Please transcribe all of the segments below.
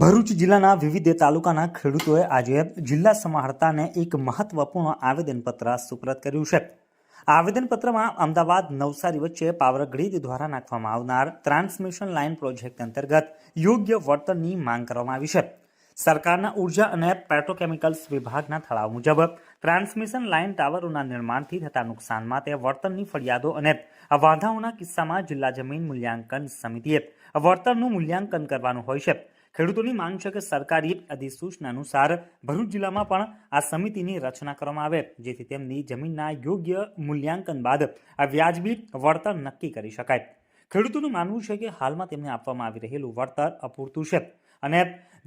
ભરૂચ જિલ્લાના વિવિધ તાલુકાના ખેડૂતોએ આજે જિલ્લા સમાહર્તાને એક મહત્વપૂર્ણ આવેદનપત્ર સુપ્રત કર્યું છે. આવેદનપત્રમાં અમદાવાદ, નવસારી વચ્ચે પાવર ગ્રીડ દ્વારા નાખવામાં આવનાર ટ્રાન્સમિશન લાઇન પ્રોજેક્ટ અંતર્ગત યોગ્ય વળતરની માંગ કરવામાં આવી છે. સરકારના ઊર્જા અને પેટ્રોકેમિકલ્સ વિભાગના ઠરાવ મુજબ ટ્રાન્સમિશન લાઇન ટાવરોના નિર્માણથી થતા નુકસાન માટે વળતરની ફરિયાદો અને વાંધાઓના કિસ્સામાં જિલ્લા જમીન મૂલ્યાંકન સમિતિએ વળતરનું મૂલ્યાંકન કરવાનું હોય છે. ખેડૂતોની માંગ છે કે સરકારી અધિસૂચના અનુસાર ભરૂચ જિલ્લામાં પણ આ સમિતિની રચના કરવામાં આવે, જેથી તેમની જમીનના યોગ્ય મૂલ્યાંકન બાદ આ વ્યાજબી વળતર નક્કી કરી શકાય. ખેડૂતોનું માનવું છે કે હાલમાં તેમને આપવામાં આવી રહેલું વળતર અપૂરતું છે અને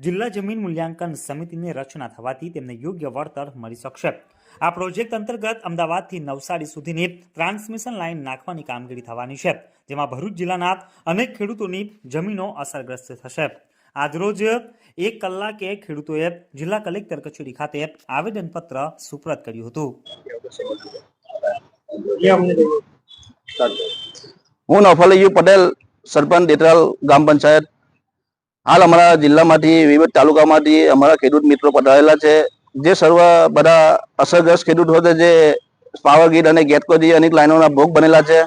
જિલ્લા જમીન મૂલ્યાંકન સમિતિની રચના થવાથી તેમને યોગ્ય વળતર મળી શકશે. આ પ્રોજેક્ટ અંતર્ગત અમદાવાદથી નવસારી સુધીની ટ્રાન્સમિશન લાઇન નાખવાની કામગીરી થવાની છે, જેમાં ભરૂચ જિલ્લાના અનેક ખેડૂતોની જમીનો અસરગ્રસ્ત થશે. આજરોજ એક કલાકે ખેડૂતોએ જિલ્લા કલેક્ટર કચેરી ખાતે આવેદનપત્ર સુપ્રત કર્યું હતું. હું નફલયુ પટેલ, સરપંચ દેતરાલ ગ્રામ પંચાયત. હાલ અમારા જિલ્લામાંથી વિવિધ તાલુકામાંથી અમારા ખેડૂત મિત્રો પધારેલા છે. જે સર્વ બધા અસરગ્રસ્ત ખેડૂત હોય જે પાવર ગ્રીડ અને ગેટકો જેવી અનેક લાઈનોના ભોગ બનેલા છે.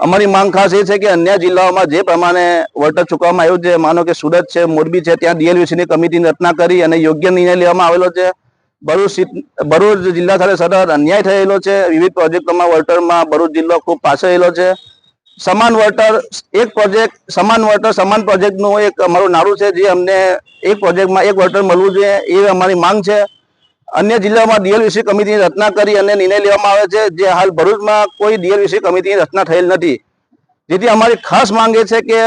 અમારી માંગ ખાસ એ છે કે અન્ય જિલ્લાઓમાં જે પ્રમાણે વળતર ચૂકવવામાં આવ્યું છે, માનો કે સુરત છે, મોરબી છે, ત્યાં ડીએલવીસીની કમિટીની રચના કરી અને યોગ્ય નિર્ણય લેવામાં આવેલો છે. ભરૂચ ભરૂચ જિલ્લા સાથે સતત અન્યાય થયેલો છે. વિવિધ પ્રોજેક્ટોમાં વળતરમાં ભરૂચ જિલ્લો ખૂબ પાછળ રહેલો છે. સમાન વળતર, એક પ્રોજેક્ટ, સમાન વળતર, સમાન પ્રોજેક્ટનું એક અમારું નારું છે, જે અમને એક પ્રોજેક્ટમાં એક વળતર મળવું જોઈએ, એ અમારી માંગ છે. અન્ય જિલ્લામાં ડીએલવીસી કમિટીની રચના કરી અને નિર્ણય લેવામાં આવે છે, જે હાલ ભરૂચમાં કોઈ ડીએલવીસી કમિટીની રચના થયેલ નથી. જેથી અમારી ખાસ માંગ એ છે કે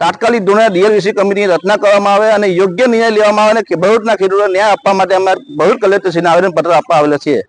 તાત્કાલિક ધોરણે ડીએલવીસી કમિટીની રચના કરવામાં આવે અને યોગ્ય નિર્ણય લેવામાં આવે અને ભરૂચના ખેડૂતોને ન્યાય આપવા માટે અમે ભરૂચ કલેક્ટરશ્રીને આવેદનપત્ર આપવા આવેલા છીએ.